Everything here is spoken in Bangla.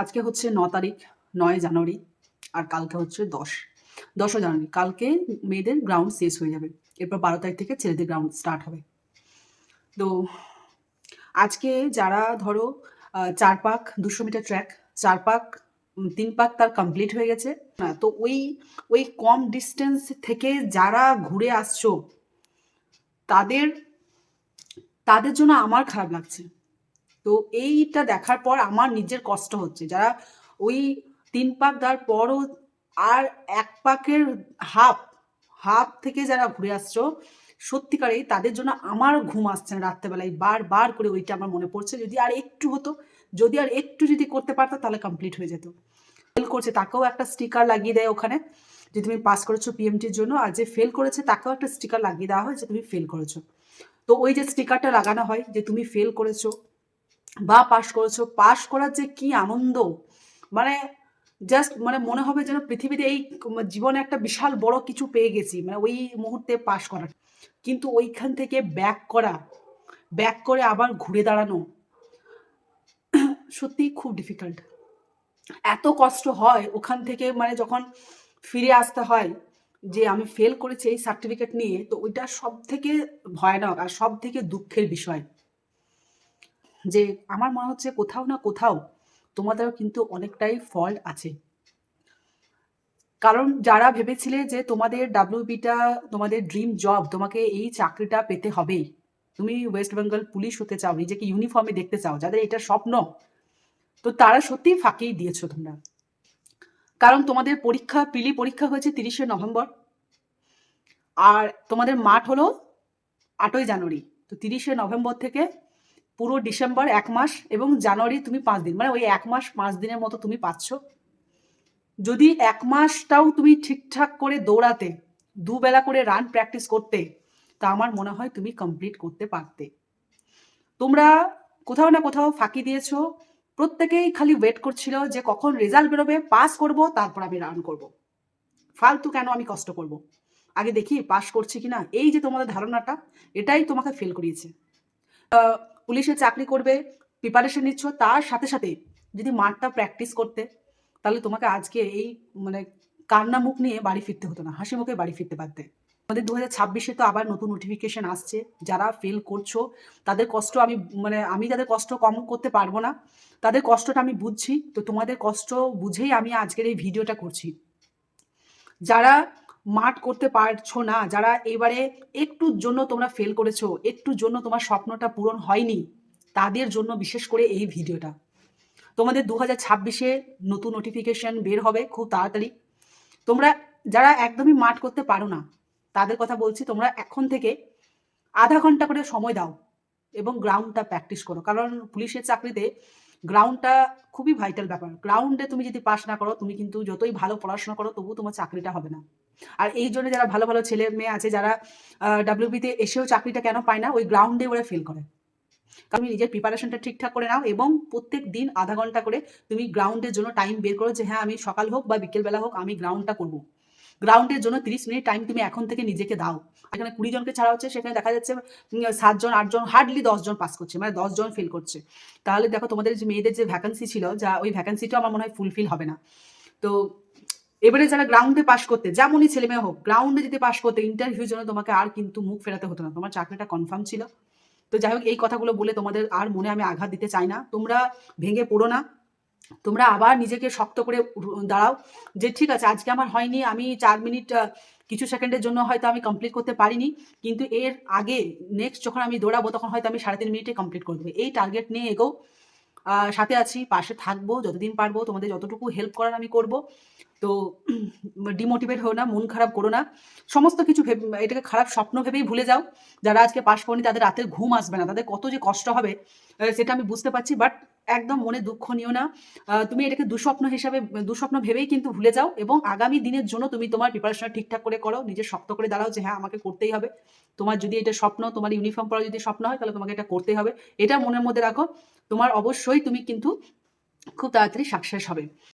আজকে হচ্ছে ন তারিখ, নয় জানুয়ারি আর কালকে হচ্ছে দশ। দশই জানুয়ারি। কালকে মেয়েদের গ্রাউন্ড শেষ হয়ে যাবে। এরপর বারো তারিখ থেকে ছেলেদের গ্রাউন্ড স্টার্ট হবে। তো আজকে যারা ধরো চার পাক, দুশো মিটার ট্র্যাক চার পাক তিন পাক তার কমপ্লিট হয়ে গেছে। হ্যাঁ তো ওই ওই কম ডিস্টেন্স থেকে যারা ঘুরে আসছো, তাদের তাদের জন্য আমার খারাপ লাগছে। তো এইটা দেখার পর আমার নিজের কষ্ট হচ্ছে। যারা ওই তিন পাক দেওয়ার পরও আর এক পাকের হাফ হাফ থেকে যারা ঘুরে আসছো, সত্যিকারেই তাদের জন্য আমার ঘুম আসছে না রাত্রেবেলায়। বারবার করে ওইটা আমার মনে পড়ছে। যদি আর একটু হতো, যদি আর একটু যদি করতে পারতো, তাহলে কমপ্লিট হয়ে যেত। ফেল করছে, তাকেও একটা স্টিকার লাগিয়ে দেয় ওখানে যে তুমি পাস করেছ পিএমটির জন্য। আর যে ফেল করেছে, তাকেও একটা স্টিকার লাগিয়ে দেওয়া হয় যে তুমি ফেল করেছ। তো ওই যে স্টিকারটা লাগানো হয় যে তুমি ফেল করেছ বা পাশ করেছ, পাশ করার যে কি আনন্দ? মানে জাস্ট মানে মনে হবে যেন পৃথিবীতে এই জীবনে একটা বিশাল বড় কিছু পেয়ে গেছি মানে ওই মুহূর্তে পাশ করার। কিন্তু ওইখান থেকে ব্যাক করা ব্যাক করে আবার ঘুরে দাঁড়ানো সত্যিই খুব ডিফিকাল্ট এত কষ্ট হয় ওখান থেকে মানে যখন ফিরে আসতে হয়, যে আমি ফেল করেছি এই সার্টিফিকেট নিয়ে, তো ওইটা সব থেকে ভয়ানক আর সব থেকে দুঃখের বিষয়। যে আমার মনে হচ্ছে কোথাও না কোথাও তোমাদেরও কিন্তু অনেকটাই ফল্ট আছে। কারণ যারা ভেবেছিলে যে তোমাদের ডাব্লিউবিটা তোমাদের ড্রিম জব তোমাকে এই চাকরিটা পেতে হবেই। তুমি ওয়েস্ট বেঙ্গল পুলিশ হতে চাও, নিজেকে ইউনিফর্মে দেখতে চাও, যাদের এটা স্বপ্ন, তো তারা সত্যি ফাঁকিই দিয়েছ তোমরা। কারণ তোমাদের পরীক্ষা পিলি পরীক্ষা হয়েছে তিরিশে নভেম্বর। আর তোমাদের মাঠ হলো আটই জানুয়ারি, তো তিরিশে নভেম্বর থেকে পুরো ডিসেম্বর এক মাস এবং জানুয়ারি তুমি পাঁচ দিন। মানে ওই এক মাস পাঁচ দিনের মতো তুমি পাচ্ছ। যদি এক মাসটাও তুমি ঠিকঠাক করে দৌড়াতে, দুবেলা করে রান প্র্যাকটিস করতে, তা আমার মনে হয় তুমি কমপ্লিট করতে পারতে। তোমরা কোথাও না কোথাও ফাঁকি দিয়েছ। প্রত্যেকেই খালি ওয়েট করছিল যে কখন রেজাল্ট বেরোবে পাস করব, তারপর আমি রান করব। ফালতু কেন আমি কষ্ট করব? আগে দেখি পাস করছি কিনা? এই যে তোমাদের ধারণাটা, এটাই তোমাকে ফেল করিয়েছে। পুলিশে চাকরি করবে প্রিপারেশন নিচ্ছ, তার সাথে সাথে যদি মাঠটা প্র্যাকটিস করতে, তাহলে তোমাকে আজকে এই মানে কান্না মুখ নিয়ে বাড়ি ফিরতে হতো না, হাসি মুখে বাড়ি ফিরতে পারতে। আমাদের দু হাজার ছাব্বিশে তো আবার নতুন নোটিফিকেশন আসছে, যারা ফেল করছ, তাদের কষ্ট আমি মানে আমি তাদের কষ্ট কম করতে পারব না। তাদের কষ্টটা আমি বুঝছি, তো তোমাদের কষ্ট বুঝেই আমি আজকের এই ভিডিওটা করছি। যারা মাঠ করতে পারছ না, যারা এবারে একটুর জন্য তোমরা ফেল করেছ, একটুর জন্য তোমার স্বপ্নটা পূরণ হয়নি, তাদের জন্য বিশেষ করে এই ভিডিওটা। তোমাদের দু হাজার ছাব্বিশে নতুন নোটিফিকেশন বের হবে খুব তাড়াতাড়ি। তোমরা যারা একদমই মাঠ করতে পারো না, তাদের কথা বলছি, তোমরা এখন থেকে আধা ঘণ্টা করে সময় দাও এবং গ্রাউন্ডটা প্র্যাকটিস করো। কারণ পুলিশের চাকরিতে গ্রাউন্ডটা খুবই ভাইটাল ব্যাপার। গ্রাউন্ডে তুমি যদি পাস না করো, তুমি কিন্তু যতই ভালো পড়াশোনা করো তবু তোমার চাকরিটা হবে না। আর এই জন্য যারা ভালো ভালো ছেলে মেয়ে আছে, যারা ডাব্লিউবিতে এসেও চাকরিটা কেন পায় না, ওই গ্রাউন্ডে ওরা ফেল করে। কারণ তুমি নিজের প্রিপারেশনটা ঠিকঠাক করে নাও এবং প্রত্যেক দিন আধা ঘণ্টা করে তুমি গ্রাউন্ডের জন্য টাইম বের করো যে হ্যাঁ আমি সকাল হোক বা বিকেলবেলা হোক আমি গ্রাউন্ডটা করব। গ্রাউন্ডের জন্য তিরিশ মিনিট টাইম তুমি এখন থেকে নিজেকে দাও। এখানে কুড়ি জনকে ছাড়া হচ্ছে, সেখানে দেখা যাচ্ছে সাতজন আটজন হার্ডলি দশজন পাস করছে মানে দশজন ফেল করছে। তাহলে দেখো তোমাদের যে মেয়েদের যে ভ্যাকান্সি ছিল, যা ওই ভ্যাকান্সিটাও আমার মনে হয় ফুলফিল হবে না। তো এবারে যারা গ্রাউন্ডে পাস করতে, যেমনই ছেলে মেয়ে হোক গ্রাউন্ডে যদি পাস করতে ইন্টারভিউর জন্য তোমাকে আর কিন্তু মুখ ফেরাতে হতো না। তোমার চাকরিটা কনফার্ম ছিল। তো যাই হোক, এই কথাগুলো বলে তোমাদের আর মনে আমি আঘাত দিতে চাই না। তোমরা ভেঙে পড়ো না। তোমরা আবার নিজেকে শক্ত করে দাঁড়াও যে ঠিক আছে, আজকে আমার হয়নি, আমি চার মিনিট কিছু সেকেন্ডের জন্য হয়তো আমি কমপ্লিট করতে পারিনি। কিন্তু এর আগে নেক্সট যখন আমি দৌড়াবো, তখন হয়তো আমি সাড়ে তিন মিনিটে কমপ্লিট করে দেবো। এই টার্গেট নিয়ে এগো। সাথে আছি, পাশে থাকব, যতদিন পারব, তোমাদের যতটুকু হেল্প করার আমি করব। তো ডিমোটিভেট হো না, মন খারাপ করো না। সমস্ত কিছু এটাকে খারাপ স্বপ্ন ভেবেই ভুলে যাও। যারা আজকে পাশ করেনি, তাদের রাতের ঘুম আসবে না। তাদের কত যে কষ্ট হবে সেটা আমি বুঝতে পারছি বাট একদম মনে দুঃখ নিও না। তুমি এটাকে দুঃস্বপ্ন হিসাবে, দুঃস্বপ্ন ভেবেই কিন্তু ভুলে যাও এবং আগামী দিনের জন্য তুমি তোমার প্রিপারেশন ঠিকঠাক করে করো, নিজের শক্ত করে দাঁড়াও যে হ্যাঁ আমাকে করতেই হবে। তোমার যদি এটা স্বপ্ন, তোমার ইউনিফর্ম পরা যদি স্বপ্ন হয়, তাহলে তোমাকে এটা করতেই হবে। এটা মনের মধ্যে রাখো। তোমার অবশ্যই তুমি কিন্তু খুব তাড়াতাড়ি সাকসেস হবে।